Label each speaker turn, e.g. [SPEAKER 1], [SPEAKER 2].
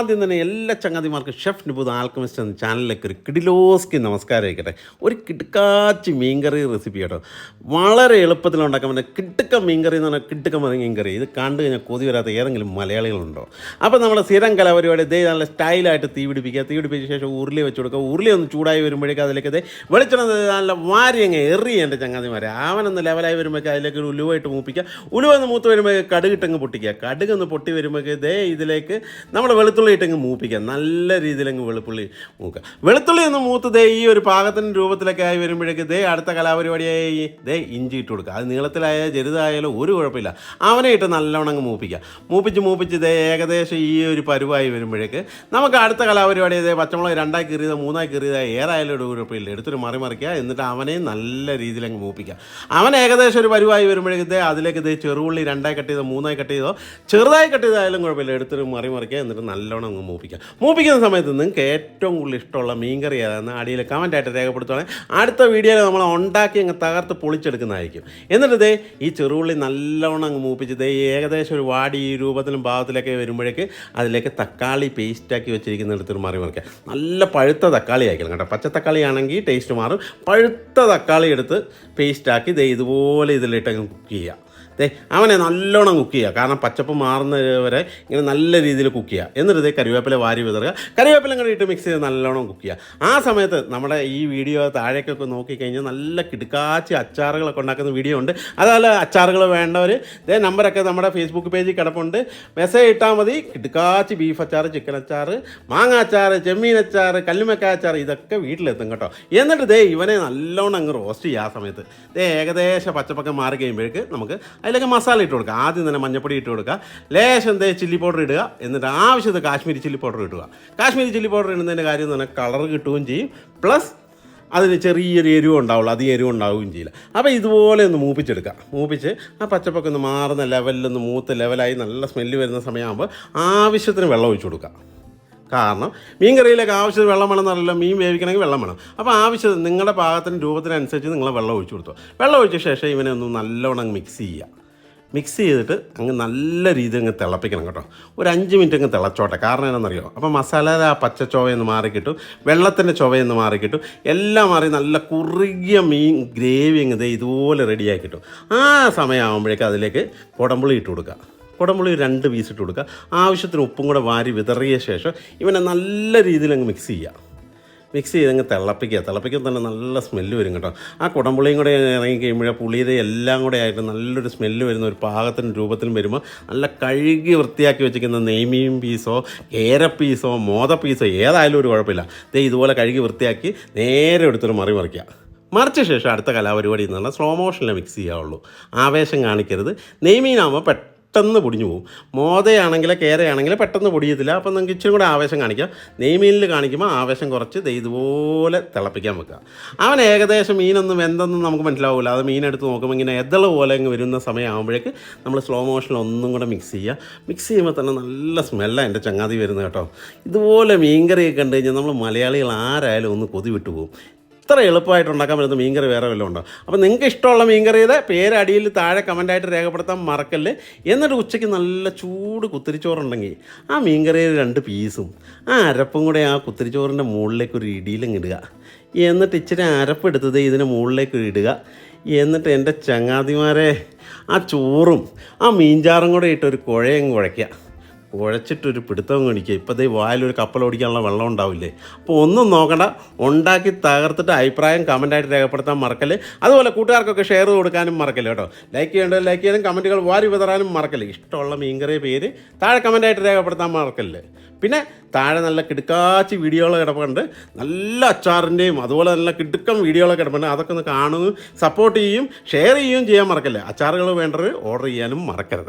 [SPEAKER 1] ആദ്യം തന്നെ എല്ലാ ചങ്ങാതിമാർക്കും ഷെഫ് നിബുദ് ആൽക്കമിസ്റ്റ് എന്ന ചാനലിലേക്ക് ഒരു കിടിലോസ്കി നമസ്കാരം ആയിക്കട്ടെ. ഒരു കിടുക്കാച്ചി മീൻകറി റെസിപ്പി കേട്ടോ. വളരെ എളുപ്പത്തിൽ ഉണ്ടാക്കാൻ പറ്റുന്ന കിട്ടുക്ക മീൻകറി എന്ന് പറഞ്ഞാൽ കിട്ടുക്ക മീൻകറി. ഇത് കണ്ടു കഴിഞ്ഞാൽ കൊതി വരാത്ത ഏതെങ്കിലും മലയാളികളുണ്ടോ? അപ്പോൾ നമ്മുടെ സ്ഥിരം കലാപരിപാടി ഇതേ നല്ല സ്റ്റൈലായിട്ട് തീ പിടിപ്പിക്കുക. തീ പിടിപ്പിച്ച ശേഷം ഉരുളി വെച്ച് കൊടുക്കുക. ഉരുളി ഒന്ന് ചൂടായി വരുമ്പോഴേക്കും അതിലേക്ക് ഇതേ വെളിച്ചെണ്ണ നല്ല വാരി അങ്ങ് എറി എന്റെ ചങ്ങാതിമാരെ. അവനൊന്ന് ലെവലായി വരുമ്പോഴേക്കും അതിലേക്ക് ഒരു ഉലുവായിട്ട് മൂപ്പിക്കുക. ഉലുവ ഒന്ന് മൂത്ത് വരുമ്പോഴേക്കും കടുകിട്ടങ്ങ് പൊട്ടിക്കുക. കടുക് ഒന്ന് പൊട്ടി വരുമ്പോഴേക്ക് ഇതേ ഇതിലേക്ക് നമ്മൾ വെളുത്തുള്ളി ഇട്ടങ്ങ് മൂപ്പിക്കുക. നല്ല രീതിയിൽ അങ്ങ് വെളുത്തുള്ളി മൂക്കുക. വെളുത്തുള്ളി ഒന്ന് മൂത്ത് ദേ ഈ ഒരു പാകത്തിന്റെ രൂപത്തിലൊക്കെ ആയി വരുമ്പോഴേക്ക് ദേ അടുത്ത കലാപരിപാടിയായി. ദേ ഇഞ്ചി ഇട്ട് കൊടുക്കുക. അത് നീളത്തിലായാലും ചെറുതായാലും ഒരു കുഴപ്പമില്ല. അവനെ ഇട്ട് നല്ലവണ്ണം അങ്ങ് മൂപ്പിക്കുക. മൂപ്പിച്ച് മൂപ്പിച്ച് ദേ ഏകദേശം ഈ ഒരു പരുവായി വരുമ്പോഴേക്ക് നമുക്ക് അടുത്ത കലാപരിപാടി ഇതേ പച്ചമുളക് രണ്ടായി കീറിയത് മൂന്നായി കീറിയത് ഏതായാലും ഒരു കുഴപ്പമില്ല. എടുത്തൊരു മറി മറിക്കുക. എന്നിട്ട് അവനെ നല്ല രീതിയിൽ അങ്ങ് മൂപ്പിക്കുക. അവൻ ഏകദേശം ഒരു പരുവായി വരുമ്പോഴേക്ക് ദേ അതിലേക്ക് ദേ ചെറുള്ളി രണ്ടായി കട്ട് ചെയ്തോ മൂന്നായി കട്ട് ചെയ്തോ ചെറുതായി കട്ട് ചെയ്തായാലും കുഴപ്പമില്ല. എടുത്തൊരു മറി മറിക്കുക. എന്നിട്ട് നല്ലോണം അങ്ങ് മൂപ്പിക്കാം. മൂപ്പിക്കുന്ന സമയത്ത് നിങ്ങൾക്ക് ഏറ്റവും കൂടുതൽ ഇഷ്ടമുള്ള മീൻകറി ഏതാണെന്ന് അടിയിൽ കമന്റായിട്ട് രേഖപ്പെടുത്തുകയാണെങ്കിൽ അടുത്ത വീഡിയോയിൽ നമ്മൾ ഉണ്ടാക്കി അങ്ങ് തകർത്ത് പൊളിച്ചെടുക്കുന്നതായിരിക്കും. എന്നിട്ട് ദേ ഈ ചെറുള്ളി നല്ലോണം അങ്ങ് മൂപ്പിച്ച് ദേ ഏകദേശം ഒരു വാടി രൂപത്തിലും ഭാഗത്തിലൊക്കെ വരുമ്പോഴേക്ക് അതിലേക്ക് തക്കാളി പേസ്റ്റാക്കി വെച്ചിരിക്കുന്ന വെച്ചിരിക്കുന്നിടത്തൊരു മറി മറിക്കുക നല്ല പഴുത്ത തക്കാളി ആയിരിക്കണം കേട്ടോ. പച്ച തക്കാളി ആണെങ്കിൽ ടേസ്റ്റ് മാറും. പഴുത്ത തക്കാളി എടുത്ത് പേസ്റ്റാക്കി ദേ ഇതുപോലെ ഇതിലിട്ട് അങ്ങ് കുക്ക് ചെയ്യുക ദേ അവനെ നല്ലോണം കുക്ക് ചെയ്യുക കാരണം പച്ചപ്പ് മാറുന്ന വരെ ഇങ്ങനെ നല്ല രീതിയിൽ കുക്ക് ചെയ്യുക എന്നിട്ട് ഇതേ കറിവേപ്പില വാരി വിതറുക. കറിവേപ്പില കൂടി ഇട്ട് മിക്സ് ചെയ്ത് നല്ലോണം കുക്ക് ചെയ്യുക ആ സമയത്ത് നമ്മുടെ ഈ വീഡിയോ താഴേക്കൊക്കെ നോക്കിക്കഴിഞ്ഞാൽ നല്ല കിടുക്കാച്ചി അച്ചാറുകളൊക്കെ ഉണ്ടാക്കുന്ന വീഡിയോ ഉണ്ട്. അതല്ല അച്ചാറുകൾ വേണ്ടവർ ഇതേ നമ്പറൊക്കെ നമ്മുടെ ഫേസ്ബുക്ക് പേജിൽ കിടപ്പുണ്ട്. മെസ്സേജ് ഇട്ടാൽ മതി. കിടുക്കാച്ചി ബീഫ് അച്ചാർ ചിക്കൻ അച്ചാർ മാങ്ങ അച്ചാർ ചെമ്മീൻ അച്ചാർ കല്ലുമക്ക അച്ചാർ ഇതൊക്കെ വീട്ടിലെത്തും കേട്ടോ. എന്നിട്ട് ദേ ഇവനെ നല്ലോണം അങ്ങ് റോസ്റ്റ് ചെയ്യുക ആ സമയത്ത്. ദേ ഏകദേശം പച്ചപ്പൊക്കെ മാറി കഴിയുമ്പോഴേക്ക് നമുക്ക് അതിലേക്ക് മസാല ഇട്ട് കൊടുക്കുക. ആദ്യം തന്നെ മഞ്ഞപ്പൊടി ഇട്ട് കൊടുക്കുക. ലേശം ദേ ചില്ലി പൗഡർ ഇടുക. എന്നിട്ട് ആവശ്യത്തിന് കാശ്മീരി ചില്ലി പൗഡർ ഇടുക. കാശ്മീരി ചില്ലി പൗഡർ ഇടുന്നതിന്റെ കാര്യം എന്ന് പറഞ്ഞാൽ കളർ കിട്ടുകയും ചെയ്യും. പ്ലസ് അതിന് ചെറിയൊരു എരിവ് ഉണ്ടാവുള്ളൂ. അധികം എരിവ് ഉണ്ടാവുകയും ചെയ്യില്ല. അപ്പോൾ ഇതുപോലെ ഒന്ന് മൂപ്പിച്ചെടുക്കുക. മൂപ്പിച്ച് ആ പച്ചപ്പൊക്കെ ഒന്ന് മാറുന്ന ലെവലിൽ ഒന്ന് മൂത്ത് ലെവലായി നല്ല സ്മെല്ല് വരുന്ന സമയമാകുമ്പോൾ ആവശ്യത്തിന് വെള്ളം ഒഴിച്ചു കൊടുക്കുക. കാരണം മീൻ കറിയിലേക്ക് ആവശ്യത്തിന് വെള്ളം വേണം എന്നറിയില്ല മീൻ വേവിക്കണമെങ്കിൽ വെള്ളം വേണം. അപ്പോൾ ആവശ്യത്തിന് നിങ്ങളുടെ പാകത്തിന് രൂപത്തിനനുസരിച്ച് നിങ്ങൾ വെള്ളം ഒഴിച്ചു കൊടുത്തു. വെള്ളം ഒഴിച്ച ശേഷം ഇവനെ ഒന്ന് നല്ലവണ്ണം മിക്സ് ചെയ്യുക. മിക്സ് ചെയ്തിട്ട് അങ്ങ് നല്ല രീതിയിൽ അങ്ങ് തിളപ്പിക്കണം കേട്ടോ. ഒരു അഞ്ച് മിനിറ്റ് അങ്ങ് തിളച്ചോട്ടെ. കാരണം എന്താണെന്നറിയോ? അപ്പോൾ മസാലയുടെ ആ പച്ച ചൊവയെന്ന് മാറിക്കിട്ടും വെള്ളത്തിന്റെ ചൊവയെന്ന് മാറിക്കിട്ടും എല്ലാം മാറി നല്ല കുറുകിയ മീൻ ഗ്രേവി അങ്ങ് ഇതുപോലെ റെഡിയാക്കിട്ടു ആ സമയമാകുമ്പോഴേക്കും അതിലേക്ക് കുടമ്പുളി ഇട്ട് കൊടുക്കുക. കുടമ്പുളി രണ്ട് പീസ് ഇട്ട് കൊടുക്കുക. ആവശ്യത്തിന് ഉപ്പും കൂടെ വാരി വിതറിയ ശേഷം ഇവനെ നല്ല രീതിയിൽ അങ്ങ് മിക്സ് ചെയ്യുക. മിക്സ് ചെയ്ത് അങ്ങ് തിളപ്പിക്കുക. തിളപ്പിക്കുമ്പോൾ തന്നെ നല്ല സ്മെല്ല് വരും കേട്ടോ. ആ കുടംപുളിയും കൂടെ ഇറങ്ങി കഴിയുമ്പോഴേ പുളിയുടെ എല്ലാം കൂടെ ആയിട്ട് നല്ലൊരു സ്മെല്ല് വരുന്ന ഒരു പാകത്തിന്റെ രൂപത്തിലും വരുമ്പോൾ നല്ല കഴുകി വൃത്തിയാക്കി വെച്ചിരിക്കുന്ന നെയ്മീൻ പീസോ കേര പീസോ മോത പീസോ ഏതായാലും ഒരു കുഴപ്പമില്ല. ദേ ഇതുപോലെ കഴുകി വൃത്തിയാക്കി നേരെ എടുത്തൊരു മറി മറിക്കുക. മറിച്ച ശേഷം അടുത്ത കലാപരിപാടി എന്ന് പറഞ്ഞാൽ സ്ലോ മോഷനിലെ മിക്സ് ചെയ്യാവുള്ളൂ. ആവേശം കാണിക്കരുത്. നെയ്മീനാകുമ്പോൾ പെട്ടെന്ന് പൊടിഞ്ഞു പോകും മോതയാണെങ്കിൽ കേരയാണെങ്കിൽ പെട്ടെന്ന് പൊടിയത്തില്ല. അപ്പം നിങ്ങൾക്ക് ഇച്ചിരി കൂടെ ആവേശം കാണിക്കാം. നെയ്മീനിൽ കാണിക്കുമ്പോൾ ആവേശം കുറച്ച് ദേ ഇതുപോലെ തിളപ്പിക്കാൻ വെക്കുക. അവൻ ഏകദേശം മീനൊന്നും എന്തെന്നും നമുക്ക് മനസ്സിലാവില്ല അത് മീനെടുത്ത് നോക്കുമ്പോൾ ഇങ്ങനെ എതള പോലെ അങ്ങ് വരുന്ന സമയമാകുമ്പോഴേക്ക് നമ്മൾ സ്ലോ മോഷനിൽ ഒന്നും കൂടെ മിക്സ് ചെയ്യുക. മിക്സ് ചെയ്യുമ്പോൾ തന്നെ നല്ല സ്മെല്ലാണ് എന്റെ ചങ്ങാതി വരുന്നത് കേട്ടോ. ഇതുപോലെ മീൻകറിയൊക്കെ കണ്ടു കഴിഞ്ഞാൽ നമ്മൾ മലയാളികൾ ആരായാലും ഒന്ന് കൊതി വിട്ടു പോകും ഇത്ര എളുപ്പമായിട്ട് ഉണ്ടാക്കാൻ പറ്റുന്ന മീൻകറി വേറെ വല്ലതും ഉണ്ടോ? അപ്പോൾ നിങ്ങൾക്ക് ഇഷ്ടമുള്ള മീൻകറിയുടെ പേര് അടിയിൽ താഴെ കമന്റായിട്ട് രേഖപ്പെടുത്താൻ മറക്കല്ലേ. എന്നിട്ട് ഉച്ചയ്ക്ക് നല്ല ചൂട് കുത്തിരിച്ചോറുണ്ടെങ്കിൽ ആ മീൻകറിയിൽ രണ്ട് പീസും ആ അരപ്പും കൂടെ ആ കുത്തിരിച്ചോറിന്റെ മുകളിലേക്ക് ഒരു ഇടിയിലും ഇടുക. എന്നിട്ട് ഇച്ചിരി അരപ്പെടുത്തത് ഇതിന് മുകളിലേക്ക് ഇടുക. എന്നിട്ട് എന്റെ ചങ്ങാതിമാരെ ആ ചോറും ആ മീൻചാറും കൂടെ ഇട്ട് ഒരു കുഴയും കുഴയ്ക്കുക. കുഴച്ചിട്ടൊരു പിടുത്തം കാണിക്കുക. ഇപ്പോൾ ദേ വായിലൊരു കപ്പൽ ഓടിക്കാനുള്ള വെള്ളം ഉണ്ടാവില്ലേ? അപ്പോൾ ഒന്നും നോക്കണ്ട. ഉണ്ടാക്കി തകർത്തിട്ട് അഭിപ്രായം കമന്റായിട്ട് രേഖപ്പെടുത്താൻ മറക്കൽ. അതുപോലെ കൂട്ടുകാർക്കൊക്കെ ഷെയർ കൊടുക്കാനും മറക്കൽ കേട്ടോ. ലൈക്ക് ചെയ്യേണ്ടത് ലൈക്ക് ചെയ്യാനും കമന്റുകൾ വാരി വിതറാനും മറക്കൽ. ഇഷ്ടമുള്ള മീൻകറി പേര് താഴെ കമന്റായിട്ട് രേഖപ്പെടുത്താൻ മറക്കല്ലേ പിന്നെ താഴെ നല്ല കിടുക്കാച്ചി വീഡിയോകൾ കിടപ്പുണ്ട്. നല്ല അച്ചാറിന്റെയും അതുപോലെ നല്ല കിടുക്കം വീഡിയോകളൊക്കെ കിടപ്പുണ്ട്. അതൊക്കെ ഒന്ന് കാണുകയും സപ്പോർട്ട് ചെയ്യും ഷെയർ ചെയ്യുകയും ചെയ്യാൻ മറക്കല്ലേ? അച്ചാറുകൾ വേണ്ടവർ ഓർഡർ ചെയ്യാനും മറക്കരുത്.